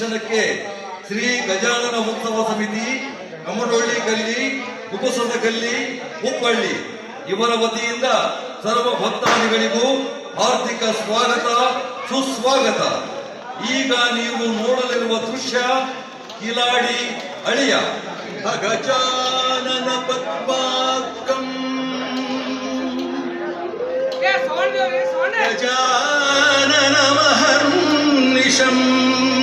ದರ್ಶನಕ್ಕೆ ಶ್ರೀ ಗಜಾನನ ಉತ್ಸವ ಸಮಿತಿ ಕಮಡೊಳ್ಳಿ ಗಲ್ಲಿ ಕುಬಸದ ಗಲ್ಲಿ ಹುಬ್ಬಳ್ಳಿ ಇವರ ವತಿಯಿಂದ ಸರ್ವ ಭಕ್ತಾದಿಗಳಿಗೂ ಹಾರ್ದಿಕ ಸ್ವಾಗತ ಸುಸ್ವಾಗತ. ಈಗ ನೀವು ನೋಡಲಿರುವ ದೃಶ್ಯ ಕಿಲಾಡಿ ಅಳಿಯ. ಗಜಾನನ ಪದ್ಮಾಕಂ. ಗಜಾನನ ಸೌಂಡ್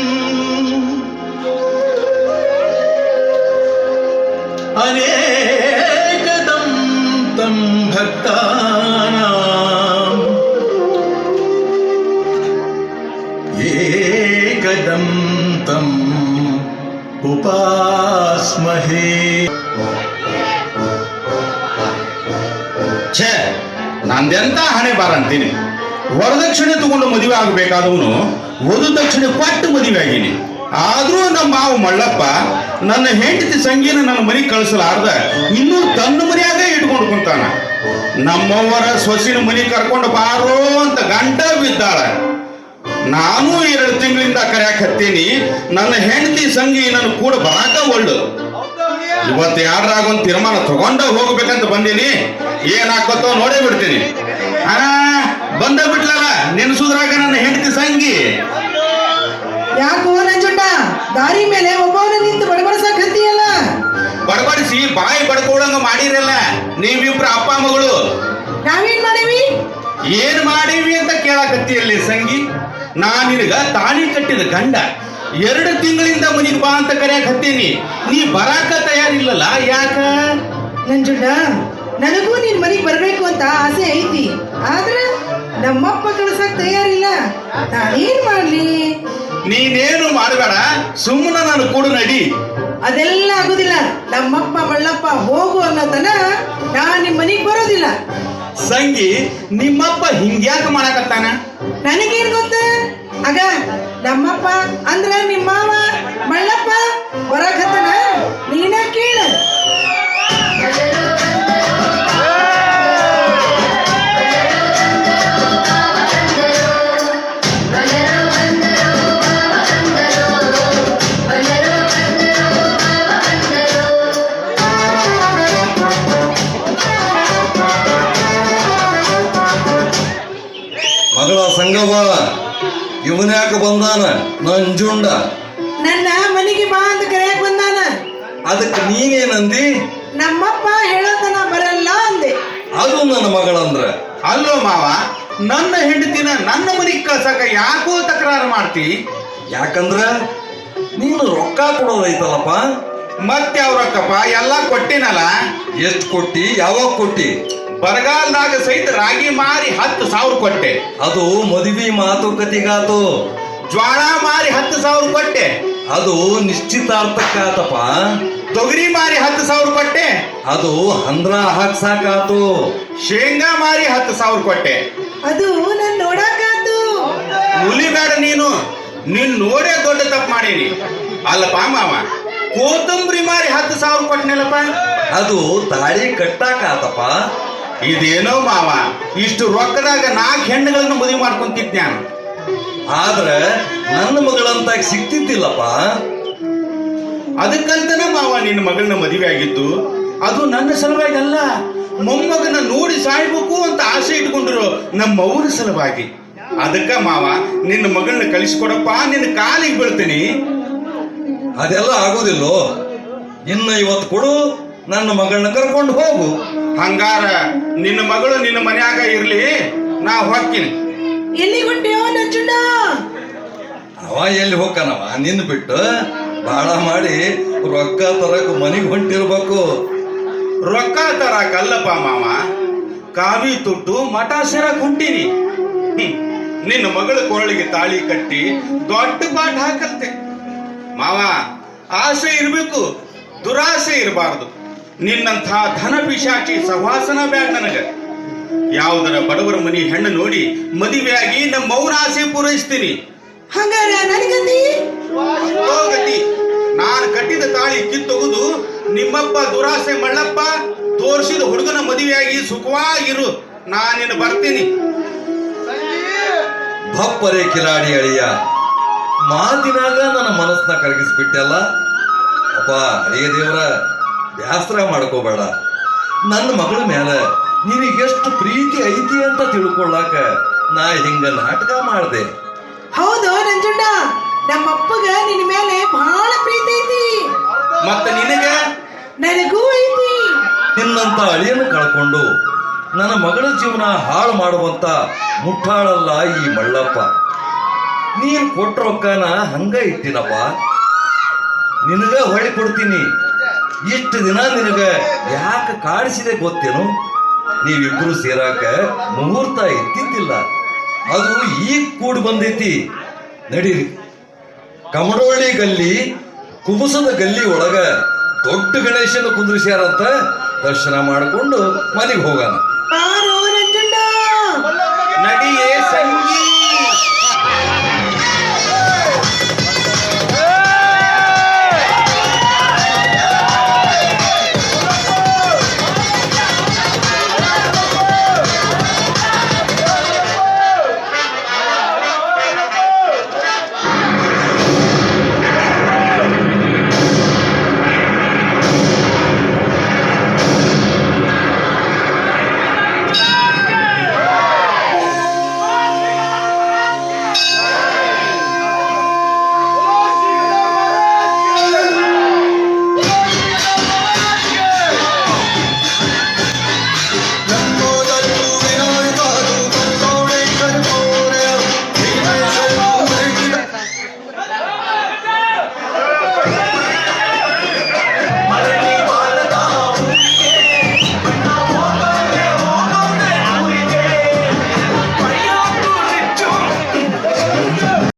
ತಂ ಉಪಾಸ್ಮಹೇ. ಛೇ, ನಂದೆಂತ ಹಣೆ ಬಾರ ಅಂತೀನಿ. ವರದಕ್ಷಿಣೆ ತಗೊಂಡು ಮದುವೆ ಆಗಬೇಕಾದವನು ವಧು ದಕ್ಷಿಣೆ ಕೊಟ್ಟು ಮದುವೆ ಆಗೀನಿ. ಆದರೂ ನಮ್ಮ ಮಾವ ಮಳ್ಳಪ್ಪ ನನ್ನ ಹೆಂಡತಿ ಸಂಗೀನ ನನ್ನ ಮನೆಗೆ ಕಳಿಸಲಾರ್ದ ಇನ್ನೂ ತನ್ನ ಮನೆಯಾಗ ಇಟ್ಕೊಂಡು ಕುಂತಾನ. ನಮ್ಮವರ ಸೊಸಿನ ಮನೆ ಕರ್ಕೊಂಡು ಬಾರೋ ಅಂತ ಗಂಟ ಬಿದ್ದಾಳ. ನಾನು ಎರಡು ತಿಂಗಳಿಂದ ಕರೆಯಕತ್ತೀನಿ ನನ್ನ ಹೆಂಡತಿ ಸಂಗಿ ನನ್ನ ಕೂಡ ಬರಾಕ ಒಳ್ಳು. ಇವತ್ತು ಯಾರಾಗ ಒಂದು ತೀರ್ಮಾನ ತಗೊಂಡ ಹೋಗ್ಬೇಕಂತ ಬಂದೀನಿ. ಏನಾಗ್ಬೇಕೋ ನೋಡೇ ಬಿಡ್ತೀನಿ. ಬಂದ ಬಿಟ್ಲಲ್ಲ ನೆನ್ಸುದ್ರಾಗ ನನ್ನ ಹೆಂಡತಿ ಸಂಗಿ. ಯಾಕೋ ನಂಜುಂಡ ದಾರಿ ಮೇಲೆ ಒಬ್ಬವನ ನಿಂತು ಬಡಬಡಿಸಕ್ ಹತ್ತಿಯಲ್ಲ? ಬಡಬಡಿಸಿ ಬಾಯಿ ಬಡ್ಕೊಳಂಗ ಮಾಡಿರಲ್ಲ. ನೀವಿಬ್ರು ಅಪ್ಪ ಮಗಳು. ನಾವೇನ್ ಮಾಡೀವಿ? ಏನ್ ಮಾಡೀವಿ ಅಂತ ಕೇಳಕತ್ತಿಯಲ್ಲಿ ಸಂಗಿ? ನಾ ನಿನಗ ತಾಳಿ ಕಟ್ಟಿದ ಗಂಡ. ಎರಡು ತಿಂಗಳಿಂದ ಮನಿಗೆ ಬಾ ಅಂತ ಕರೆಯಕ್ ಹತ್ತೀನಿ. ನೀ ಬರಾಕ ತಯಾರಿಲ್ಲಲ್ಲ ಯಾಕ? ನಂಜುಂಡ ನನಗೂ ನಿನ್ ಮನೆಗೆ ಬರ್ಬೇಕು ಅಂತ ಆಸೆ ಐತಿ. ಆದ್ರ ನಮ್ಮಪ್ಪ ಕಳ್ಸಕ್ ತಯಾರಿಲ್ಲ. ನಾನೇನ್ ಮಾಡ್ಲಿ? ನೀನೇನು ಮಾಡಬೇಡ ಸುಮ್ಮನ ನಾನು ಕೂಡ ನಡಿ. ಅದೆಲ್ಲ ಆಗುದಿಲ್ಲ. ನಮ್ಮಪ್ಪ ಮಳ್ಳಪ್ಪ ಹೋಗು ಅನ್ನೋತನ ನಾ ನಿಮ್ ಮನೆಗ್ ಬರೋದಿಲ್ಲ. ಸಂಗಿ ನಿಮ್ಮಪ್ಪ ಹಿಂಗ್ಯಾಕ ಮಾಡಕತ್ತಾನ? ನನಗೇನ್ ಗೊತ್ತ? ಆಗ ನಮ್ಮಪ್ಪ ಅಂದ್ರ ನಿಮ್ಮ ಮಾವ ಮಳ್ಳಪ್ಪ ಇವನ್ಯಾಕ ಬಂದಾನ? ನಂಜುಂಡ ನನ್ನ ಮನೆಗೆ ಬಾ ಅಂತ ಕರೆಯಕ್ ಬಂದಾನ? ಅದಕ್ಕೆ ನೀನೇನಂದಿ? ನಮ್ಮಪ್ಪ ಹೇಳೋತನ ಬರಲ್ಲ ಅಂದೆ. ಅದು ನನ್ನ ಮಗಳಂದ್ರ. ಅಲ್ಲೋ ಮಾವ ನನ್ನ ಹೆಂಡತಿನ ನನ್ನ ಮನೆಗೆ ಕಳ್ಸಕ ಯಾಕೋ ತಕರಾರು ಮಾಡ್ತಿ? ಯಾಕಂದ್ರ ನೀನು ರೊಕ್ಕ ಕೊಡೋದೈತಲ್ಲಪ್ಪ. ಮತ್ತೆ ಅವ್ರಕ್ಕಪ್ಪ ಎಲ್ಲ ಕೊಟ್ಟಿನಲ್ಲ? ಎಷ್ಟು ಕೊಟ್ಟಿ? ಯಾವಾಗ ಕೊಟ್ಟಿ? ಬರಗಾಲದಾಗ ಸಹಿತ ರಾಗಿ ಮಾರಿ ಹತ್ತು ಸಾವಿರ ಕೊಟ್ಟೆ. ಅದು ಮದುವೆ ಮಾತುಕತೆಗಾತು ಜ್ವಾಳ ಮಾರಿ ಹತ್ತು ಸಾವಿರ ಕೊಟ್ಟೆ. ಅದು ನಿಶ್ಚಿತಾರ್ಥಕ್ಕಾತಪ್ಪ. ತೊಗರಿ ಮಾರಿ ಹತ್ತು ಸಾವಿರ ಕೊಟ್ಟೆ. ಅದು ಹಂದ್ರ ಹಾಕ್ಸಾಕಾತು. ಶೇಂಗಾ ಮಾರಿ ಹತ್ತು ಸಾವಿರ ಕೊಟ್ಟೆ. ಅದು ನನ್ ನೋಡಕಾತು ಮುಲಿಬೇಡ ನೀನು. ನೀನ್ ನೋಡೇ ದೊಡ್ಡ ತಪ್ಪು ಮಾಡೀನಿ. ಅಲ್ಲಪ್ಪ ಮಾವ ಕೋತಂಬರಿ ಮಾರಿ ಹತ್ತು ಸಾವಿರ ಕೊಟ್ಟನಲ್ಲಪ್ಪ. ಅದು ತಾಳಿ ಕಟ್ಟಾಕಾತಪ್ಪ. ಇದೇನೋ ಮಾವ, ಇಷ್ಟು ರೊಕ್ಕದಾಗ ನಾಲ್ಕು ಹೆಣ್ಣುಗಳನ್ನು ಮದುವೆ ಮಾಡ್ಕೊಂತಿದ್ ನಾನು. ಆದ್ರ ನನ್ನ ಮಗಳಂತ ಸಿಕ್ತಿದ್ದಿಲ್ಲಪ್ಪ ಅದಕ್ಕಂತನೇ ಮಾವ, ನಿನ್ನ ಮಗಳನ್ನ ಮದುವೆ ಆಗಿದ್ದು, ಅದು ನನ್ನ ಸಲುವಾಗಿ ಅಲ್ಲ ಮೊಮ್ಮಗನ ನೋಡಿ ಸಾಯ್ಬೇಕು ಅಂತ ಆಸೆ ಇಟ್ಕೊಂಡಿರು ನಮ್ಮ ಅವ್ರ ಸಲುವಾಗಿ. ಅದಕ್ಕ ಮಾವ, ನಿನ್ನ ಮಗಳನ್ನ ಕಳಿಸ್ಕೊಡಪ್ಪ, ನಿನ್ನ ಕಾಲಿಗೆ ಬೀಳ್ತೀನಿ. ಅದೆಲ್ಲ ಆಗೋದಿಲ್ಲೋ? ನಿನ್ನ ಇವತ್ತು ಕೊಡು ನನ್ನ ಮಗಳನ್ನ ಕರ್ಕೊಂಡು ಹೋಗು. ಹಂಗಾರ ನಿನ್ನ ಮಗಳು ನಿನ್ನ ಮನ್ಯಾಗ ಇರ್ಲಿ ನಾ ಹೋಗ್ತೀನಿ. ಎಲ್ಲಿ ಹೊಂಟೆಯೋ ನಂಜುಂಡ? ಅವ ಎಲ್ಲಿ ಹೋಗ್ಕನವ? ನಿನ್ನ ಬಿಟ್ಟು ಬಾಳ ಮಾಡಿ ರೊಕ್ಕ ತರಕ್ ಮನೆಗೆ ಹೊಂಟಿರ್ಬೇಕು. ರೊಕ್ಕ ತರಾಕಲ್ಲಪ್ಪ ಮಾವ. ಕಾವಿ ತುಟ್ಟು ಮಠ ಸೇರಕ್ ಹೊಂಟೀನಿ ನಿನ್ನ ಮಗಳ ಕೊರಳಿಗೆ ತಾಳಿ ಕಟ್ಟಿ ದೊಡ್ಡ ಪಾಠ ಹಾಕಲ್ತೆ ಮಾವ ಆಸೆ ಇರಬೇಕು ದುರಾಸೆ ಇರಬಾರದು. ನಿನ್ನಂಥ ಧನ ಪಿಶಾಚಿ ಸಹವಾಸನ ಬ್ಯಾಡ ನನಗ. ಯಾವುದರ ಬಡವರ ಮನಿ ಹೆಣ್ಣು ನೋಡಿ ಮದುವೆಯಾಗಿ ನಮ್ಮ ಮೌನ ಆಸೆ ಪೂರೈಸ್ತೀನಿ ನಾನು ಕಟ್ಟಿದ ತಾಳಿ ಕಿತ್ತೊಗೆದು ನಿಮ್ಮಪ್ಪ ದುರಾಸೆ ಮಳ್ಳಪ್ಪ ತೋರಿಸಿದ ಹುಡುಗನ ಮದುವೆಯಾಗಿ ಸುಖವಾಗಿರು. ನಾನಿನ್ನು ಬರ್ತೀನಿ. ಭಪ್ಪರೆ ಕಿಲಾಡಿ ಅಳಿಯ ಮಾತಿನಾಗ ನನ್ನ ಮನಸ್ಸನ್ನ ಕರಗಿಸ್ಬಿಟ್ಟಲ್ಲ ಅಪ್ಪ ಅಯ್ಯ ದೇವರ. ಬ್ಯಾಸರ ಮಾಡ್ಕೋಬೇಡ. ನನ್ನ ಮಗಳ ಮೇಲೆ ನಿನಗೆಷ್ಟು ಪ್ರೀತಿ ಐತಿ ಅಂತ ತಿಳ್ಕೊಳ್ಳಾಕ ನಾ ಹಿಂಗ ನಾಟಕ ಮಾಡಿದೆ. ಹೌದು ನಂಜುಂಡ. ನಮ್ಮಪ್ಪಗ ನಿನ್ನ ಮೇಲೆ ಬಹಳ ಪ್ರೀತಿ ಐತಿ. ಮತ್ತೆ ನಿನಗೆ? ನನಗೂ ಐತಿ. ನಿನ್ನಂತ ಅಳಿಯನ್ನು ಕಳ್ಕೊಂಡು ನನ್ನ ಮಗಳ ಜೀವನ ಹಾಳು ಮಾಡುವಂತ ಮುಟ್ಟಾಳಲ್ಲ ಈ ಮಳ್ಳಪ್ಪ. ನೀನ್ ಕೊಟ್ಟ ರೊಕ್ಕನ ಹಂಗ ಇಟ್ಟಿನಪ್ಪ. ನಿನಗ ಹೊಳಿ ಕೊಡ್ತೀನಿ. ಇಷ್ಟು ದಿನ ನಿನಗ ಯಾಕೆ ಕಾಡಿಸಿದೆ ಗೊತ್ತೇನು? ನೀವಿಬ್ರು ಸೇರಾಕ ಮುಹೂರ್ತ ಎತ್ತಿದ್ದಿಲ್ಲ ಅದು ಈಗ ಕೂಡಿ ಬಂದೈತಿ. ನಡೀರಿ. ಕಮಡೋಳಿ ಗಲ್ಲಿ ಕುಬುಸದ ಗಲ್ಲಿ ಒಳಗ ದೊಡ್ಡ ಗಣೇಶನ ಕುಂದ್ರಿಸ್ಯಾರಂತ ದರ್ಶನ ಮಾಡಿಕೊಂಡು ಮನೆಗೆ ಹೋಗೋಣ